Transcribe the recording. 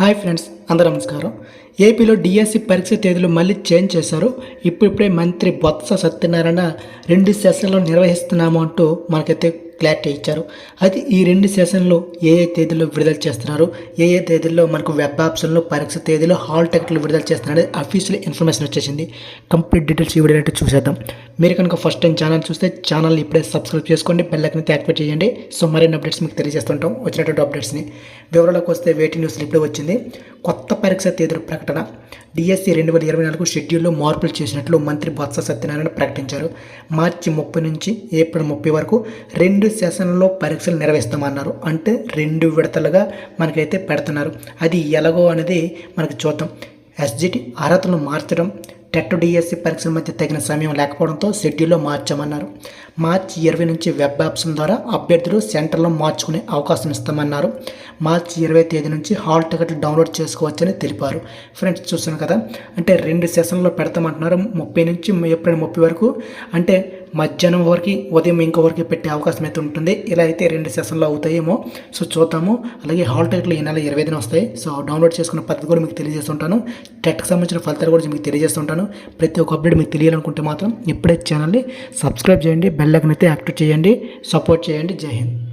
Hi friends అందరూ నమస్కారం. ఏపీలో డిఎస్సి పరీక్ష తేదీలు మళ్ళీ చేంజ్ చేశారు. ఇప్పుడిప్పుడే మంత్రి బొత్స సత్యనారాయణ రెండు సెషన్లు నిర్వహిస్తున్నాము అంటూ మనకైతే క్లారిటీ ఇచ్చారు. అయితే ఈ రెండు సెషన్లు ఏ ఏ తేదీల్లో విడుదల చేస్తున్నారు? ఏ ఏ తేదీల్లో మనకు వెబ్ ఆప్షన్లు పరీక్ష తేదీలో హాల్ టికెట్లు విడుదల చేస్తున్నారు అఫీషియల్ ఇన్ఫర్మేషన్ వచ్చేసింది. కంప్లీట్ డీటెయిల్స్ ఈ వీడియో చూసేద్దాం. మీరు కనుక ఫస్ట్ టైం ఛానల్ చూస్తే ఛానల్ ఇప్పుడే సబ్స్క్రైబ్ చేసుకోండి బెల్ యాక్టివేట్ చేయండి. సో మరిన్ని అప్డేట్స్ మీకు తెలియజేస్తుంటాం. వచ్చినటువంటి అప్డేట్స్ని వివరాలకు వస్తే వేటి న్యూస్ ఇప్పుడే వచ్చింది. కొత్త పరీక్ష తేదీల ప్రకటన. డిఎస్సి రెండు వేల ఇరవై నాలుగు షెడ్యూల్లో మార్పులు చేసినట్లు మంత్రి బొత్స సత్యనారాయణ ప్రకటించారు. మార్చి ముప్పై నుంచి ఏప్రిల్ ముప్పై వరకు రెండు సెషన్లలో పరీక్షలు నిర్వహిస్తామన్నారు. అంటే రెండు విడతలుగా మనకైతే పెడుతున్నారు. అది ఎలాగో అనేది మనకు చూద్దాం. ఎస్జిటి అర్హతను మార్చడం టెట్ డిఎస్సి పరీక్షల మధ్య తగిన సమయం లేకపోవడంతో షెడ్యూల్లో మార్చామన్నారు. మార్చి ఇరవై నుంచి వెబ్ ఆప్షన్ ద్వారా అభ్యర్థులు సెంటర్లో మార్చుకునే అవకాశం ఇస్తామన్నారు. మార్చి ఇరవై తేదీ నుంచి హాల్ టికెట్లు డౌన్లోడ్ చేసుకోవచ్చని తెలిపారు. ఫ్రెండ్స్ చూస్తున్నాను కదా? అంటే రెండు సెషన్లో పెడతామంటున్నారు. ముప్పై నుంచి ఏప్రిల్ ముప్పై వరకు. అంటే మధ్యాహ్నం వరకు ఉదయం ఇంకో పెట్టే అవకాశం అయితే ఉంటుంది. ఇలా అయితే రెండు సెషన్లు అవుతాయేమో. సో చూద్దాము. అలాగే హాల్ టికెట్లు ఈ నెల ఇరవై ఐదున వస్తాయి. సో డౌన్లోడ్ చేసుకున్న పద్ధతి కూడా మీకు తెలియజేస్తుంటాను. టెట్కి సంబంధించిన ఫలితాలు కూడా మీకు తెలియజేస్తుంటాను. ప్రతి ఒక్క అప్డేట్ మీకు తెలియాలనుకుంటే మాత్రం ఇప్పుడే ఛానల్ని సబ్స్క్రైబ్ చేయండి. బెల్ ఐకన్ అయితే యాక్టివ్ చేయండి. సపోర్ట్ చేయండి. జై హింద్.